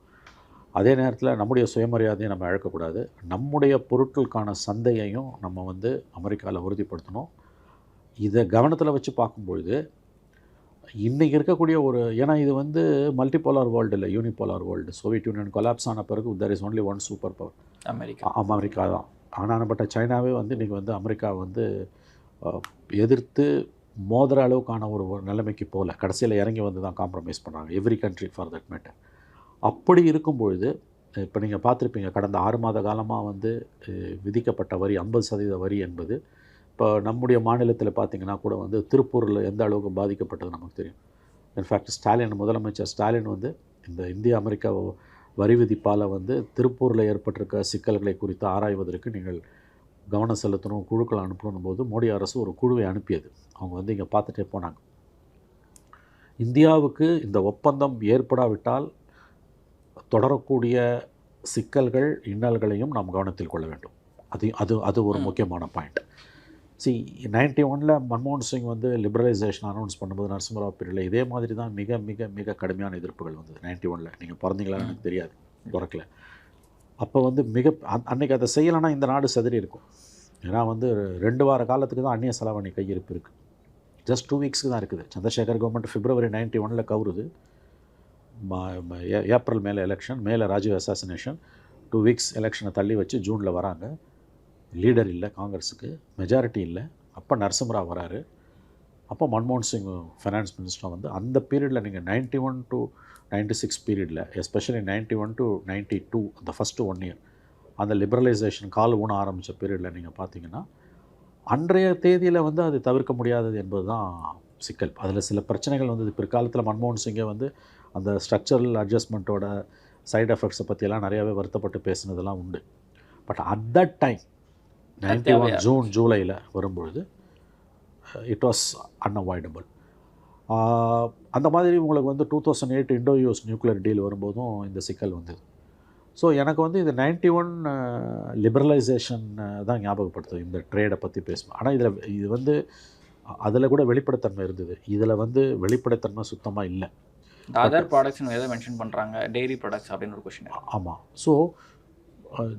அதே நேரத்தில் நம்முடைய சுயமரியாதையை நம்ம இழக்கக்கூடாது. நம்முடைய பொருட்களுக்கான சந்தையையும் நம்ம வந்து அமெரிக்காவில் உறுதிப்படுத்தணும். இதை கவனத்தில் வச்சு பார்க்கும்பொழுது இன்றைக்கி இருக்கக்கூடிய ஒரு ஏன்னா இது வந்து மல்டிபோலார் வேர்ல்டு இல்லை unipolar world Soviet Union collapse ஆன பிறகு there is only one super power America. America தான். ஆனானப்பட்ட சைனாவே வந்து இன்றைக்கி வந்து அமெரிக்கா வந்து எதிர்த்து மோதிர அளவுக்கான ஒரு நிலைமைக்கு போகல. கடைசியில் இறங்கி வந்து தான் காம்ப்ரமைஸ் பண்ணுறாங்க every country for that matter அப்படி இருக்கும் பொழுது இப்போ நீங்கள் பார்த்துருப்பீங்க கடந்த ஆறு மாத காலமாக வந்து விதிக்கப்பட்ட வரி ஐம்பது சதவீத வரி என்பது இப்போ நம்முடைய மாநிலத்தில் பார்த்தீங்கன்னா கூட வந்து திருப்பூரில் எந்த அளவுக்கு பாதிக்கப்பட்டது நமக்கு தெரியும். இன்ஃபேக்ட் ஸ்டாலின் முதலமைச்சர் ஸ்டாலின் வந்து இந்த இந்திய அமெரிக்கா வரி விதிப்பால் வந்து திருப்பூரில் ஏற்பட்டிருக்க சிக்கல்களை குறித்து ஆராய்வதற்கு நீங்கள் கவனம் செலுத்தணும் குழுக்கள் அனுப்பணும் போது மோடி அரசு ஒரு குழுவை அனுப்பியது. அவங்க வந்து இங்கே பார்த்துட்டே போனாங்க. இந்தியாவுக்கு இந்த ஒப்பந்தம் ஏற்படாவிட்டால் தொடரக்கூடிய சிக்கல்கள் இன்னல்களையும் நாம் கவனத்தில் கொள்ள வேண்டும். அது அது அது ஒரு. முக்கியமான பாயிண்ட் சி நைன்டி ஒனில் மன்மோகன் சிங் வந்து லிபரலைசேஷன் அனௌன்ஸ் பண்ணும்போது நரசிம்மராவ் பீரியடில் இதே மாதிரி தான் மிக மிக மிக கடுமையான எதிர்ப்புகள் வந்தது. நைன்டி ஒனில் நீங்கள் பிறந்தீங்களான்னு எனக்கு தெரியாது. பிறக்கல அப்போ வந்து மிக அன்றைக்கி அன்னைக்கு அதை செய்யலைன்னா இந்த நாடு செதறி இருக்கும். ஏன்னா வந்து ரெண்டு வார காலத்துக்கு தான் அந்நிய செலவணி கையிருப்பு இருக்குது ஜஸ்ட் டூ வீக்ஸ்க்கு தான் இருக்குது. சந்திரசேகர் கவர்மெண்ட் பிப்ரவரி நைன்டி ஒனில் கவுருது. ம- ம- ஏ- ஏப்ரல் மேலே எலெக்ஷன் மேலே ராஜீவ் அசாசினேஷன் டூ வீக்ஸ் எலெக்ஷனை தள்ளி வச்சு ஜூனில் வராங்க. லீடர் இல்லை காங்கிரஸுக்கு. மெஜாரிட்டி இல்லை. அப்போ நரசிம்மராவ் வராரு. அப்போ மன்மோகன் சிங் ஃபைனான்ஸ் மினிஸ்டர் வந்து அந்த பீரியடில் நீங்கள் ninety one to ninety six பீரியடில் especially ninety one to ninety two அந்த ஃபஸ்ட்டு ஒன் இயர் அந்த லிபரலைசேஷன் கால் ஊன ஆரம்பித்த பீரியடில் நீங்கள் பார்த்தீங்கன்னா அன்றைய தேதியில் வந்து அது தவிர்க்க முடியாதது என்பது தான் சிக்கல். அதில் சில பிரச்சனைகள் வந்தது. பிற்காலத்தில் மன்மோகன் சிங்கை வந்து அந்த ஸ்ட்ரக்சரல் அட்ஜஸ்ட்மெண்ட்டோட சைடு எஃபெக்ட்ஸை பற்றியெல்லாம் நிறையாவே வருத்தப்பட்டு பேசினதெல்லாம் உண்டு. But at that time ninety one? June ஜூலையில் வரும்பொழுது இட் வாஸ் அன்அவாய்டபுள் அந்த மாதிரி உங்களுக்கு வந்து two thousand eight Indo US nuclear deal வரும்போதும் இந்த சிக்கல் வந்தது. ஸோ எனக்கு வந்து இது நைன்டி ஒன் லிபரலைசேஷன் தான் ஞாபகப்படுத்துது. இந்த ட்ரேடை பற்றி பேசுவோம் ஆனால் இதில் இது வந்து அதில் கூட வெளிப்படைத்தன்மை இருந்தது. இதில் வந்து வெளிப்படைத்தன்மை சுத்தமாக இல்லை. அதர் ப்ராடக்ட்ஸ் எதை மென்ஷன் பண்ணுறாங்க டெய்ரி ப்ராடக்ட்ஸ் அப்படின்னு ஒரு கொஷின் ஆமாம் ஸோ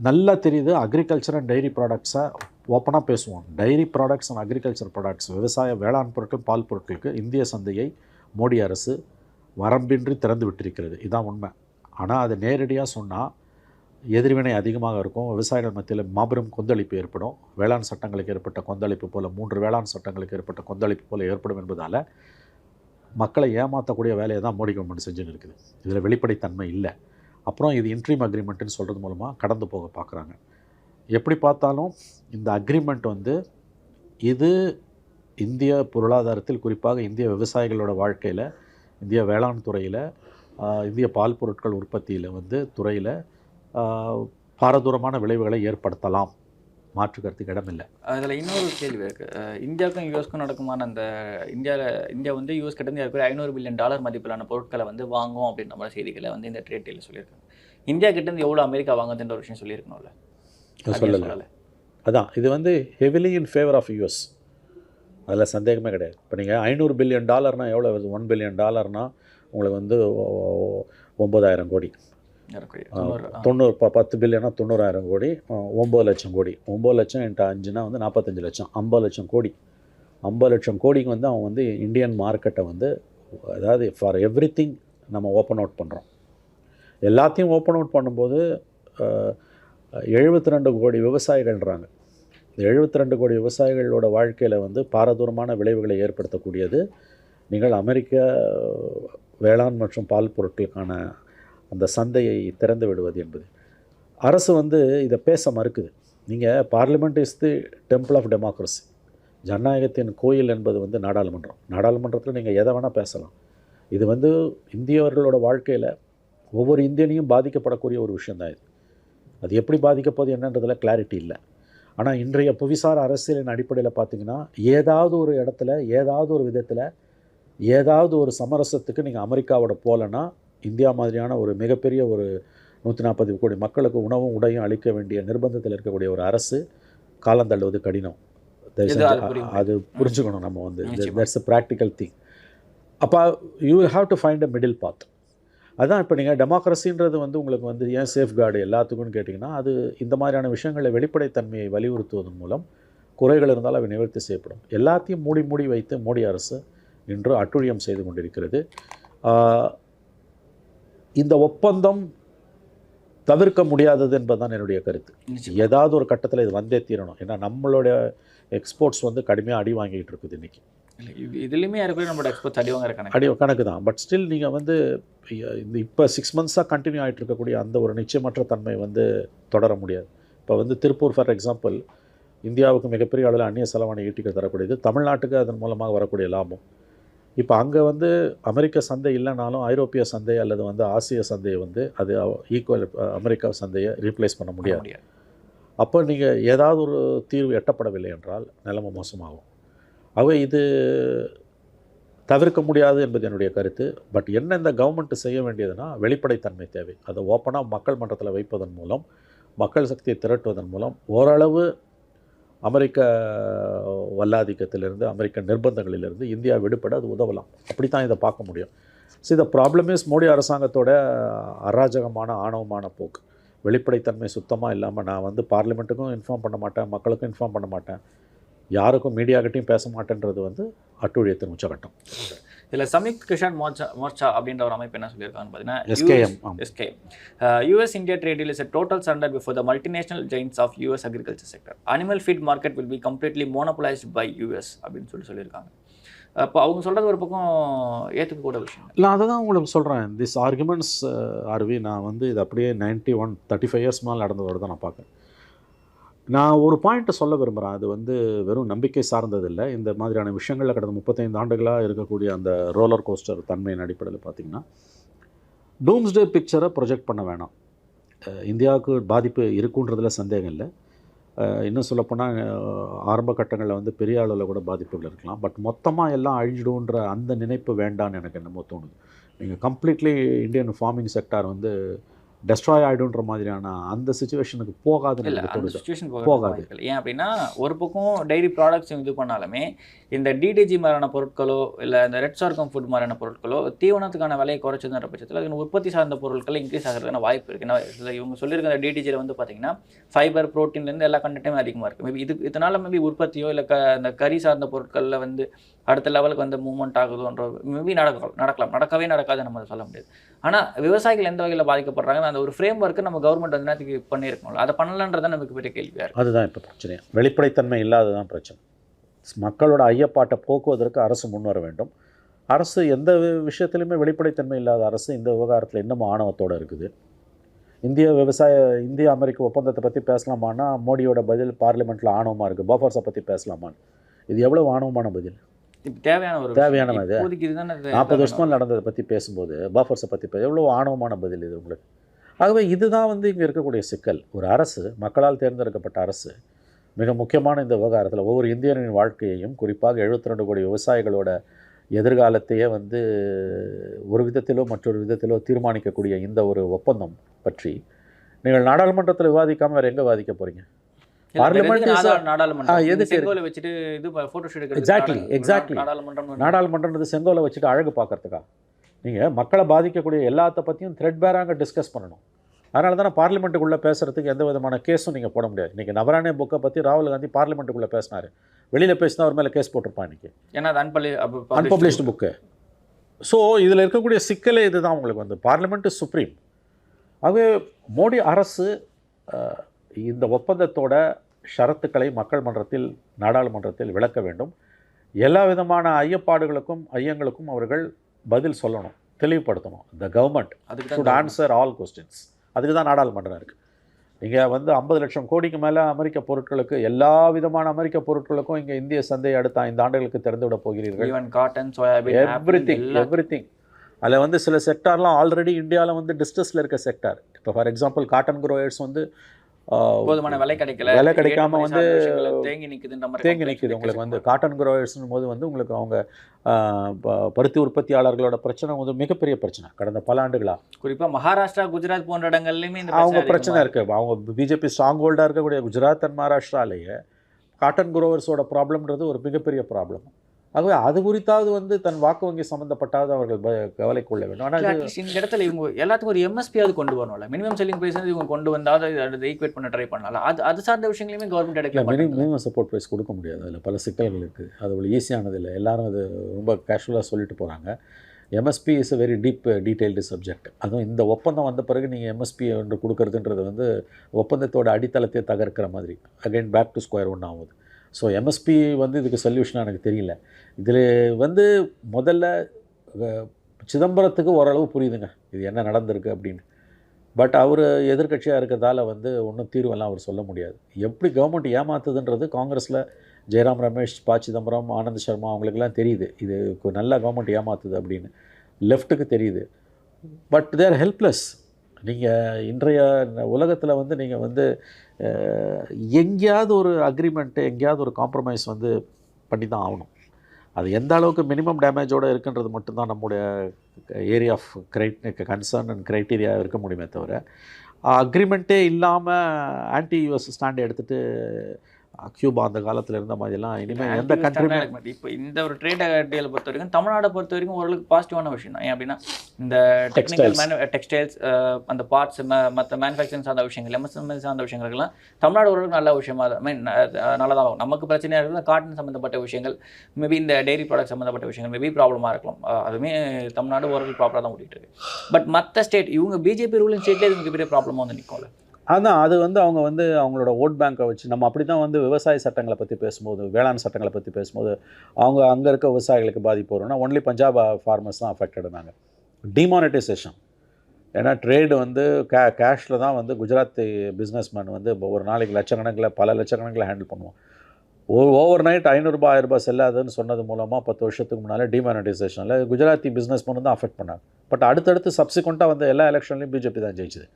நல்லா தெரியுது அக்ரிகல்ச்சர் அண்ட் டைரி ப்ராடக்ட்ஸை ஓப்பனாக பேசுவோம். Dairy products and agriculture products விவசாய வேளாண் பொருட்கள் பால் பொருட்களுக்கு இந்திய சந்தையை மோடி அரசு வரம்பின்றி திறந்து விட்டிருக்கிறது. இதுதான் உண்மை. ஆனால் அது நேரடியாக சொன்னால் எதிர்வினை அதிகமாக இருக்கும். விவசாயிகள் மத்தியில் மாபெரும் கொந்தளிப்பு ஏற்படும். வேளாண் சட்டங்களுக்கு ஏற்பட்ட கொந்தளிப்பு போல் மூன்று வேளாண் சட்டங்களுக்கு ஏற்பட்ட கொந்தளிப்பு போல் ஏற்படும் என்பதால் மக்களை ஏமாற்றக்கூடிய வேலையை தான் மோடி கவர்மெண்ட் செஞ்சுன்னு இருக்குது. இதில் வெளிப்படைத்தன்மை இல்லை. அப்புறம் இது இன்ட்ரீம் அக்ரிமெண்ட்டுன்னு சொல்கிறது மூலமாக கடந்து போக பார்க்குறாங்க எப்படி பார்த்தாலும் இந்த அக்ரிமெண்ட் வந்து இது இந்திய பொருளாதாரத்தில் குறிப்பாக இந்திய விவசாயிகளோட வாழ்க்கையில் இந்திய வேளாண் துறையில் இந்திய பால் பொருட்கள் உற்பத்தியில் வந்து துறையில் பாரதூரமான விளைவுகளை ஏற்படுத்தலாம். மாற்று கருத்துக்கு இடமில்லை. அதில் இன்னொரு கேள்வி இருக்குது இந்தியாவுக்கும் யூஎஸ்க்கும் நடக்குமான அந்த இந்தியாவில் இந்தியா வந்து யூஎஸ் கிட்ட இருந்து இருக்கிற ஐநூறு பில்லியன் டாலர் மதிப்பிலான பொருட்களை வந்து வாங்கும் அப்படின்ற மாதிரி செய்திகளை வந்து இந்த ட்ரேட் டீலில் சொல்லியிருக்காங்க. இந்தியா கிட்ட இருந்து எவ்வளோ அமெரிக்கா வாங்குதுன்ற ஒரு விஷயம் சொல்லியிருக்கணும்ல? சொல்லலை. அதான் இது வந்து heavily in favour of US அதில் சந்தேகமே கிடையாது. இப்போ நீங்கள் ஐநூறு பில்லியன் டாலர்னால் எவ்வளோ வருது ஒன் பில்லியன் டாலர்னால் உங்களுக்கு வந்து ஒம்பதாயிரம் கோடி. தொண்ணூறு ப பத்து பில்லியனா தொண்ணூறாயிரம் கோடி ஒம்பது லட்சம் கோடி. ஒம்பது லட்சம் இன்ட்டு அஞ்சுனா வந்து நாற்பத்தஞ்சு லட்சம் ஐம்பது லட்சம் கோடி. ஐம்பது லட்சம் கோடிக்கு வந்து அவன் வந்து இந்தியன் மார்க்கெட்டை வந்து அதாவது ஃபார் எவ்ரி திங் நம்ம ஓப்பன் அவுட் பண்ணுறோம் எல்லாத்தையும் ஓப்பன் அவுட் பண்ணும்போது எழுபத்தி ரெண்டு கோடி விவசாயிகள்ன்றாங்க. இந்த எழுபத்தி ரெண்டு கோடி விவசாயிகளோட வாழ்க்கையில் வந்து பாரதூரமான விளைவுகளை ஏற்படுத்தக்கூடியது நீங்கள் அமெரிக்க வேளாண் மற்றும் பால் பொருட்களுக்கான அந்த சந்தையை திறந்து விடுவது என்பது. அரசு வந்து இதை பேச மறுக்குது. நீங்கள் parliament is the temple of democracy. ஜனநாயகத்தின் கோயில் என்பது வந்து நாடாளுமன்றம். நாடாளுமன்றத்தில் நீங்கள் எதை வேணால் பேசலாம். இது வந்து இந்தியவர்களோட வாழ்க்கையில் ஒவ்வொரு இந்தியனையும் பாதிக்கப்படக்கூடிய ஒரு விஷயந்தான் இது. அது எப்படி பாதிக்கப்போகுது என்னன்றதில் கிளாரிட்டி இல்லை. ஆனால் இன்றைய புவிசார் அரசியலின் அடிப்படையில் பார்த்தீங்கன்னா ஏதாவது ஒரு இடத்துல ஏதாவது ஒரு விதத்தில் ஏதாவது ஒரு சமரசத்துக்கு நீங்கள் அமெரிக்காவோட போகலன்னா இந்தியா மாதிரியான ஒரு மிகப்பெரிய ஒரு நூற்றி நாற்பது கோடி மக்களுக்கு உணவும் உடையும் அளிக்க வேண்டிய நிர்பந்தத்தில் இருக்கக்கூடிய ஒரு அரசு காலம் தள்ளுவது கடினம். அது புரிஞ்சுக்கணும் நம்ம வந்து. தட்ஸ் a ப்ராக்டிக்கல் திங் அப்போ you have to find a middle path அதான் இப்போ நீங்கள் டெமோக்ரஸின்றது வந்து உங்களுக்கு வந்து ஏன் சேஃப்கார்டு எல்லாத்துக்கும்னு கேட்டிங்கன்னா அது இந்த மாதிரியான விஷயங்களை வெளிப்படைத்தன்மையை வலியுறுத்துவதன் மூலம் குறைகள் இருந்தால் அவை நிவர்த்தி செய்யப்படும். எல்லாத்தையும் மூடி மூடி வைத்து மோடி அரசு இன்று அட்டுழியம் செய்து கொண்டிருக்கிறது. இந்த ஒப்பந்தம் தவிர்க்க முடியாதது என்பதுதான் என்னுடைய கருத்து. ஏதாவது ஒரு கட்டத்தில் இது வந்தே தீரணும். ஏன்னா நம்மளுடைய எக்ஸ்போர்ட்ஸ் வந்து கடுமையாக அடி வாங்கிட்டு இருக்குது இன்றைக்கி இதுலயுமே யாருக்குமே நம்மளோட எக்ஸ்போர்ட்ஸ் அடிவாங்க கணக்கு? அடி கணக்கு தான் பட் ஸ்டில் நீங்கள் வந்து இந்த இப்போ சிக்ஸ் மந்த்ஸாக கண்டினியூ ஆகிட்டு இருக்கக்கூடிய அந்த ஒரு நிச்சயமற்ற தன்மை வந்து தொடர முடியாது. இப்போ வந்து திருப்பூர் ஃபார் எக்ஸாம்பிள் இந்தியாவுக்கு மிகப்பெரிய அளவில் அந்நிய செலவாணி ஈட்டிக்க தரக்கூடியது. தமிழ்நாட்டுக்கு அதன் மூலமாக வரக்கூடிய லாபம். இப்போ அங்கே வந்து அமெரிக்க சந்தை இல்லைனாலும் ஐரோப்பிய சந்தை அல்லது வந்து ஆசிய சந்தையை வந்து அது ஈக்குவல் அமெரிக்கா சந்தையை ரீப்ளேஸ் பண்ண முடியாது. அப்போ நீங்கள் ஏதாவது ஒரு தீர்வு எட்டப்படவில்லை என்றால் நிலைமை மோசமாகும். ஆகவே இது தவிர்க்க முடியாது என்பது என்னுடைய கருத்து. பட் என்ன இந்த கவர்மெண்ட் செய்ய வேண்டியதுன்னா வெளிப்படைத்தன்மை தேவை. அதை ஓப்பனாக மக்கள் மன்றத்தில் வைப்பதன் மூலம் மக்கள் சக்தியை திரட்டுவதன் மூலம் ஓரளவு அமெரிக்க வல்லாதிக்கத்திலிருந்து அமெரிக்க நிர்பந்தங்களிலிருந்து இந்தியா விடுபட அது உதவலாம். அப்படி தான் இதை பார்க்க முடியும். ஸோ இந்த ப்ராப்ளம் இஸ் மோடி அரசாங்கத்தோட அராஜகமான ஆணவமான போக்கு. வெளிப்படைத்தன்மை சுத்தமாக இல்லாமல் நான் வந்து பார்லிமெண்ட்டுக்கும் இன்ஃபார்ம் பண்ண மாட்டேன் மக்களுக்கும் இன்ஃபார்ம் பண்ண மாட்டேன். யாருக்கும் மீடியாக்கிட்டையும் பேச மாட்டேன்றது வந்து அட்டுழியத்தின் உச்சகட்டம். இதுல சமிக் கிஷான் மோர்ச்சா மோர்ச்சா அப்படின்ற ஒரு அமைப்பு என்ன சொல்லியிருக்காங்கன்னு பார்த்தீங்கன்னா. SKM US India trade deal is total surrender before the multinational giants of US agriculture sector. Animal feed market will be completely monopolized by US அப்படின்னு சொல்லி சொல்லியிருக்காங்க. அப்போ அவங்க சொல்கிறது ஒரு பக்கம் ஏற்றுக்கக்கூட விஷயம் இல்லை. அதை தான் உங்களுக்கு சொல்கிறேன். திஸ் ஆர்குமெண்ட்ஸ் ஆர்வி நான் வந்து இது அப்படியே ninety one thirty five years மேலே நடந்ததோட தான் நான் பார்க்குறேன். நான் ஒரு பாயிண்ட்டை சொல்ல விரும்புகிறேன் அது வந்து வெறும் நம்பிக்கை சார்ந்ததில்லை இந்த மாதிரியான விஷயங்களில் கடந்த முப்பத்தைந்து ஆண்டுகளாக இருக்கக்கூடிய அந்த ரோலர் கோஸ்டர் தன்மையின் அடிப்படையில் பார்த்தீங்கன்னா டூம்ஸ்டே பிக்சரை ப்ரொஜெக்ட் பண்ண வேணாம். இந்தியாவுக்கு பாதிப்பு இருக்குன்றதுல சந்தேகம் இல்லை. இன்னும் சொல்லப்போனால் ஆரம்ப கட்டங்களில் வந்து பெரிய அளவில் கூட பாதிப்புகள் இருக்கலாம். பட் மொத்தமாக எல்லாம் அழிஞ்சிடும்ன்ற அந்த நினைப்பு வேண்டான்னு எனக்கு என்னமோ தோணுது. நீங்கள் கம்ப்ளீட்லி இந்தியன் ஃபார்மிங் செக்டார் வந்து டெஸ்ட்ராய் ஆகிடுன்ற மாதிரியான அந்த சுச்சுவேஷனுக்கு இல்லை எனக்கு அந்த சுச்சுவேஷன் போகாது. போகாது ஏன் அப்படின்னா ஒரு பக்கம் டைரி ப்ராடக்ட்ஸ் இது பண்ணாலுமே இந்த டிடிஜி மாதிரியான பொருட்களோ இல்லை இந்த ரெட் சார்கம் ஃபுட் மாதிரியான பொருட்களோ தீவனத்துக்கான விலையை குறைச்சதுன்ற பட்சத்தில் அது உற்பத்தி சார்ந்த பொருட்கள் இன்க்ரீஸ் ஆகிறதுக்கான வாய்ப்பு இருக்குது ஏன்னா இதுல இவங்க சொல்லியிருக்க டிடிஜியில் வந்து பார்த்தீங்கன்னா ஃபைபர் ப்ரோட்டீன்லேருந்து எல்லா கண்டென்ட்டுமே அதிகமாக இருக்குது மேபி இது இதனால் மேபி உற்பத்தியோ இல்லை க இந்த கறி சார்ந்த பொருட்களில் வந்து அடுத்த லெவலுக்கு வந்து மூவ்மெண்ட் ஆகுதுன்ற மேபி நடக்கலாம் நடக்கலாம். நடக்கவே நடக்காது நம்ம சொல்ல முடியாது. ஆனால் விவசாயிகள் எந்த வகையில் பாதிக்கப்படுறாங்க அந்த ஒரு ஃப்ரேம் ஒர்க்கு நம்ம கவர்மெண்ட் வந்து நேரத்துக்கு பண்ணியிருக்கோம்ல அதை பண்ணலன்றது நமக்கு பெரிய கேள்வியாக இருக்கும் அதுதான் இப்போ பிரச்சனை வெளிப்படைத்தன்மை இல்லாததான் பிரச்சனை. மக்களோட ஐயப்பாட்டை போக்குவதற்கு அரசு முன்வர வேண்டும். அரசு எந்த விஷயத்துலையுமே விஷயத்திலுமே வெளிப்படைத்தன்மை இல்லாத அரசு இந்த விவகாரத்தில் இன்னமும் ஆணவத்தோடு இருக்குது. இந்திய விவசாய இந்திய அமெரிக்க ஒப்பந்தத்தை பற்றி பேசலாமான்னா மோடியோட பதில் பார்லிமெண்ட்டில் ஆணவமாக இருக்குது பஃபர்ஸை பற்றி பேசலாமான்னு. இது எவ்வளோ ஆணவமான பதில்? தேவையான ஒரு தேவையான. இது. நாற்பது வருஷமாக நடந்ததை பற்றி பேசும்போது பஃபர்ஸை பற்றி பேச எவ்வளோ ஆணவமான பதில் இது உங்களுக்கு ஆகவே இதுதான் வந்து இங்கே இருக்கக்கூடிய சிக்கல் ஒரு அரசு மக்களால் தேர்ந்தெடுக்கப்பட்ட அரசு மிக முக்கியமான இந்த விவகாரத்தில் ஒவ்வொரு இந்தியனின் வாழ்க்கையையும் குறிப்பாக 72 ரெண்டு கோடி விவசாயிகளோட எதிர்காலத்தையே வந்து ஒரு விதத்திலோ மற்றொரு விதத்திலோ தீர்மானிக்கக்கூடிய இந்த ஒரு ஒப்பந்தம் பற்றி நீங்கள் நாடாளுமன்றத்தில் விவாதிக்காமல் வேறு எங்கே விவாதிக்க போகிறீங்க நாடா- நாடாளுமன்றம். எதுக்கு செங்கோலை வச்சுட்டு இது போட்டோ ஷூட் Exactly, exactly. நாடாளுமன்றம் நாடாளுமன்றன்றது செங்கோலை வச்சுட்டு அழகு பார்க்கறதுக்கா? நீங்கள் மக்களை பாதிக்கக்கூடிய எல்லாத்த பற்றியும் த்ரெட் பேராக டிஸ்கஸ் பண்ணணும். அதனால தானே பார்லிமெண்ட்டுக்குள்ளே பேசுகிறதுக்கு எந்த விதமான கேஸும் நீங்கள் போட முடியாது. இன்றைக்கி நவரானே புக்கை பற்றி ராகுல் காந்தி பார்லிமெண்ட்டுக்குள்ளே பேசினார். வெளியில் பேசினா அவர் மேலே கேஸ் போட்டிருப்பான் இன்றைக்கி ஏன்னா அது அன்பலி அன்பப்ளிஷ்டு புக்கு ஸோ இதில் இருக்கக்கூடிய சிக்கலே இதுதான் உங்களுக்கு வந்து. பார்லிமெண்ட் இஸ் சுப்ரீம் ஆகவே மோடி அரசு இந்த ஒப்பந்தத்தோட ஷரத்துக்களை மக்கள் மன்றத்தில் நாடாளுமன்றத்தில் விளக்க வேண்டும். எல்லா விதமான ஐயப்பாடுகளுக்கும் ஐயங்களுக்கும் அவர்கள் பதில் சொல்லணும் தெளிவுபடுத்தணும். த கவர்மெண்ட் அதுக்கு ஷுட் ஆன்சர் ஆல் கொஸ்டின்ஸ் அதுக்கு தான் நாடாளுமன்றம் இருக்குது நீங்கள் வந்து ஐம்பது லட்சம் கோடிக்கு மேலே அமெரிக்க பொருட்களுக்கு எல்லா விதமான அமெரிக்க பொருட்களுக்கும் இங்கே இந்திய சந்தையை அடுத்த ஐந்து ஆண்டுகளுக்கு திறந்து விட போகிறீர்கள் cotton soybean everything everything அதில் வந்து சில செக்டார்லாம் ஆல்ரெடி இந்தியாவில் வந்து டிஸ்ட்ரஸில் இருக்க செக்டார் இப்போ ஃபார் எக்ஸாம்பிள் காட்டன் க்ரோயர்ஸ் வந்து போதுமான விலை கிடைக்கல. விலை கிடைக்காம வந்து தேங்கி நிக்குதுன்ற மாதிரி தேங்கி நிற்கிது உங்களுக்கு வந்து காட்டன் க்ரோயர்ஸ்னும் போது வந்து உங்களுக்கு அவங்க பருத்தி உற்பத்தியாளர்களோட பிரச்சனை வந்து மிகப்பெரிய பிரச்சனை. கடந்த பல ஆண்டுகளா. குறிப்பா மகாராஷ்டிரா குஜராத் போன்ற இடங்கள்லயுமே அவங்க பிரச்சனை இருக்குது அவங்க பிஜேபி ஸ்ட்ராங் ஹோல்டாக இருக்கக்கூடிய குஜராத் அண்ட் மகாராஷ்டிராலேயே காட்டன் குரோவர்ஸோட ப்ராப்ளம்ன்றது ஒரு மிகப்பெரிய ப்ராப்ளம் ஆகவே அது குறித்தாவது வந்து தன் வாக்கு வங்கி சம்மந்தப்பட்டாவது அவர்கள் கவலை கொள்ள வேண்டும். ஆனால் இந்த இடத்துல இவங்க எல்லாத்துக்கும் ஒரு எம்எஸ்பியாவது கொண்டு வரணும்ல. மினிமம் செல்லிங் பிரைஸ் இவங்க கொண்டு வந்தாவது அதை ஈக்குவேட் பண்ண ட்ரை பண்ணலாம் அது அது சார்ந்த விஷயங்களையுமே கவர்மெண்ட் எடுக்கல மினிமம் சப்போர்ட் ப்ரைஸ் கொடுக்க முடியாது. அதில் பல சிக்கல்கள் இருக்குது. அது அவ்வளோ ஈஸியானது இல்லை. எல்லாரும் அது ரொம்ப கேஷுவலாக சொல்லிட்டு போகிறாங்க MSP is a very deep detailed subject அதுவும் இந்த ஒப்பந்தம் வந்த பிறகு நீங்கள் எம்எஸ்பி என்று கொடுக்கறதுன்றது வந்து ஒப்பந்தத்தோட அடித்தளத்தை தகர்க்கிற மாதிரி. Again back to square one ஆகுது. ஸோ எம்எஸ்பி வந்து இதுக்கு சொல்யூஷனாக எனக்கு தெரியல. இதில் வந்து முதல்ல சிதம்பரத்துக்கு ஓரளவு புரியுதுங்க. இது என்ன நடந்திருக்கு அப்படின்னு. பட் அவர் எதிர்க்கட்சியாக இருக்கிறதால வந்து ஒன்றும் தீர்வெல்லாம் அவர் சொல்ல முடியாது. எப்படி கவர்மெண்ட் ஏமாத்துதுன்றது காங்கிரஸில் ஜெயராம் ரமேஷ் ப. சிதம்பரம் ஆனந்த் சர்மா அவங்களுக்கெல்லாம் தெரியுது. இது நல்லா கவர்மெண்ட் ஏமாத்துது அப்படின்னு. லெஃப்ட்டுக்கு தெரியுது. பட் தேர் ஹெல்ப்லெஸ் நீங்கள் இன்றைய உலகத்தில் வந்து நீங்கள் வந்து எங்கேயாவது ஒரு அக்ரிமெண்ட்டு எங்கேயாவது ஒரு காம்ப்ரமைஸ் வந்து பண்ணி தான் ஆகணும். அது எந்த அளவுக்கு மினிமம் டேமேஜோடு இருக்குன்றது மட்டும்தான் நம்முடைய area of great concern and criteria இருக்க முடியுமே தவிர அக்ரிமெண்ட்டே இல்லாமல் ஆன்டி யூஎஸ் ஸ்டாண்ட் எடுத்துகிட்டு கியூபா அந்த காலத்தில் இருந்த மாதிரிலாம் இனிமேல் எந்த கண்ட்ரியுமே இப்போ இந்த ஒரு ட்ரேட் டீலை பொறுத்த வரைக்கும் தமிழ்நாடை பொறுத்த வரைக்கும் ஓரளவுக்கு பாசிட்டிவான விஷயம் தான். ஏன் அப்படின்னா இந்த டெக்னிக்கல். மேனு டெக்ஸ்டைல்ஸ் அந்த பார்ட்ஸ் மற்ற மேனுஃபேக்சரிங் சார்ந்த விஷயங்கள் எம்எஸ்எம்எல் சார்ந்த விஷயங்களுக்கெல்லாம் தமிழ்நாடு ஓரளவுக்கு நல்ல விஷயமா தான். மீன் நல்லதாக இருக்கும். நமக்கு பிரச்சனையாக இருக்கிறது காட்டன் சம்மந்தப்பட்ட விஷயங்கள் மேபி இந்த டெய்ரி ப்ராடக்ட் சம்மந்தப்பட்ட விஷயங்கள் மேபி ப்ராப்ளமாக இருக்கலாம். அதுவுமே தமிழ்நாடு ஓரளவுக்கு ப்ராப்பராக தான் ஓடிட்டு இருக்கு. பட் மற்ற ஸ்டேட் இவங்க பிஜேபி ரூலிங் ஸ்டேட்லேயே இது மிகப்பெரிய ப்ராப்ளமாக வந்து நிற்கும்ல அதான் அது வந்து அவங்க வந்து அவங்களோட ஓட் பேங்க்கை வச்சு நம்ம அப்படி தான் வந்து விவசாய சட்டங்களை பற்றி பேசும்போது வேளாண் சட்டங்களை பற்றி பேசும்போது அவங்க அங்கே இருக்க விவசாயிகளுக்கு பாதிப்பு வரும்னா ஒன்லி பஞ்சாப் ஃபார்மர்ஸ் தான் அஃபெக்டட் நாங்கள் டிமானிட்டைசேஷன் ஏன்னா ட்ரேடு வந்து கே கேஷில் தான் வந்து குஜராத்தி பிஸ்னஸ்மேன் வந்து ஒரு நாளைக்கு லட்சக்கணக்கில் பல லட்சக்கணக்கில் ஹேண்டில் பண்ணுவோம் ஒரு ஓவர் நைட் ஐநூறுரூபா ஆயிரரூபா செல்லாதுன்னு சொன்னது மூலமாக பத்து வருஷத்துக்கு முன்னால் டிமானிட்டைசேஷனில் குஜராத்தி பிஸ்னஸ் தான் அஃபெக்ட் பண்ணாங்க. பட் அடுத்தடுத்து சப்சிக்வெண்ட்டாக வந்து எல்லா எலெக்ஷன்லையும் பிஜேபி தான் ஜெயிச்சுது.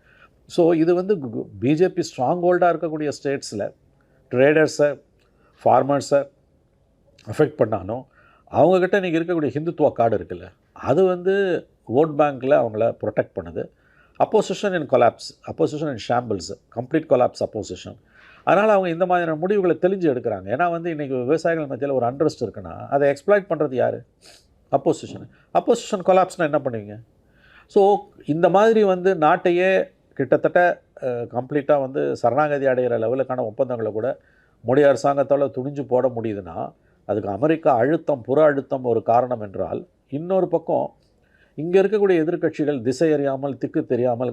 ஸோ இது வந்து பிஜேபி ஸ்ட்ராங் ஹோல்டாக இருக்கக்கூடிய ஸ்டேட்ஸில் ட்ரேடர்ஸை ஃபார்மர்ஸை அஃபெக்ட் பண்ணாலும் அவங்கக்கிட்ட இன்றைக்கி இருக்கக்கூடிய ஹிந்துத்துவ கார்டு இருக்குல்ல அது வந்து ஓட் பேங்க்கில் அவங்கள ப்ரொடெக்ட் பண்ணுது. Opposition in collapse opposition in shambles complete collapse opposition அதனால் அவங்க இந்த மாதிரியான முடிவுகளை தெளிஞ்சு எடுக்கிறாங்க. ஏன்னா வந்து இன்றைக்கி விவசாயிகள் மத்தியில் ஒரு அண்ட்ரஸ்ட் இருக்குன்னா அதை எக்ஸ்ப்ளாய்ட் பண்ணுறது யார்? அப்போசிஷன் அப்போசிஷன் கொலாப்ஸ்னால் என்ன பண்ணுவீங்க? ஸோ இந்த மாதிரி வந்து நாட்டையே கிட்டத்தட்ட கம்ப்ளீட்டாக வந்து சரணாகதி அடைகிற லெவலுக்கான ஒப்பந்தங்களை கூட மோடி அரசாங்கத்தால் துணிஞ்சு போட முடியுதுன்னா அதுக்கு அமெரிக்கா அழுத்தம் புற அழுத்தம் ஒரு காரணம் என்றால் இன்னொரு பக்கம் இங்கே இருக்கக்கூடிய எதிர்க்கட்சிகள் திசை அறியாமல் திக்கு தெரியாமல்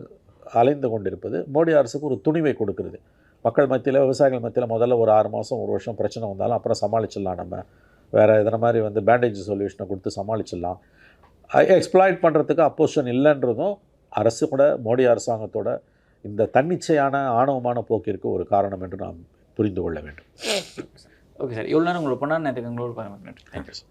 அலைந்து கொண்டிருப்பது மோடி அரசுக்கு ஒரு துணிவை கொடுக்குறது. மக்கள் மத்தியில் விவசாயிகள் மத்தியில் முதல்ல ஒரு ஆறு மாதம் ஒரு வருஷம் பிரச்சனை வந்தாலும் அப்புறம் சமாளிச்சிடலாம் நம்ம. வேறு எதன மாதிரி வந்து பேண்டேஜ் சொல்யூஷனை கொடுத்து சமாளிச்சிடலாம். எக்ஸ்ப்ளாய்ட் பண்ணுறதுக்கு அப்போசிஷன் இல்லைன்றதும் அரசு கூட மோடி அரசாங்கத்தோட இந்த தன்னிச்சையான ஆணவமான போக்கிற்கு ஒரு காரணம் என்று நாம் புரிந்து கொள்ள வேண்டும். Okay sir. இவ்வளோ நேரம் உங்களோட பொண்ணான நேரத்துக்கு உங்களோட நன்றி. Thank you sir.